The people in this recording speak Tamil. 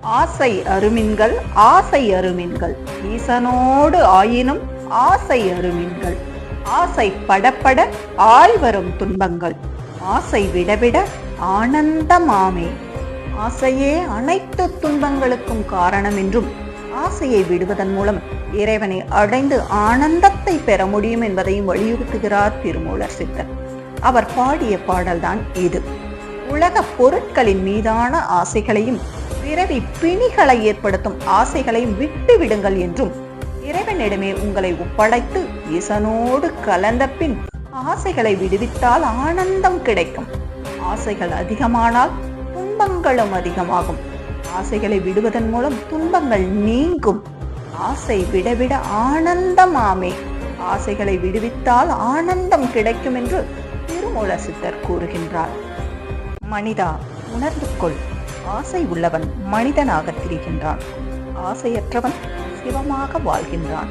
ஆசை அருமின்கள் ஆசை அருமின்கள். ஈசனோடு ஆயினும் ஆசை அருமின்கள். ஆசை படப்பட ஆய்வரும் துன்பங்கள். ஆசை விடவிட ஆனந்தமாமே. ஆசையே அனைத்து துன்பங்களுக்கும் காரணம் என்றும் ஆசையை விடுவதன் மூலம் இறைவனை அடைந்து ஆனந்தத்தை பெற முடியும் என்பதையும் வலியுறுத்துகிறார் திருமூலர் சித்தர். அவர் பாடிய பாடல்தான் இது. உலக பொருட்களின் மீதான ஆசைகளையும் பிறவி பிணிகளை ஏற்படுத்தும் ஆசைகளை விட்டு விடுங்கள் என்றும் இறைவனிடமே உங்களை ஒப்படைத்து இசனோடு கலந்த பின் ஆசைகளை விடுவித்தால் ஆனந்தம் கிடைக்கும். ஆசைகள் அதிகமானால் துன்பங்களும் அதிகமாகும். ஆசைகளை விடுவதன் மூலம் துன்பங்கள் நீங்கும். ஆசை விடவிட ஆனந்தமாமே. ஆசைகளை விடுவித்தால் ஆனந்தம் கிடைக்கும் என்று திருமூல சித்தர் கூறுகின்றார். மனிதா உணர்ந்து கொள். ஆசை உள்ளவன் மனிதனாக திரிகின்றான். ஆசையற்றவன் சிவமாக வாழ்கின்றான்.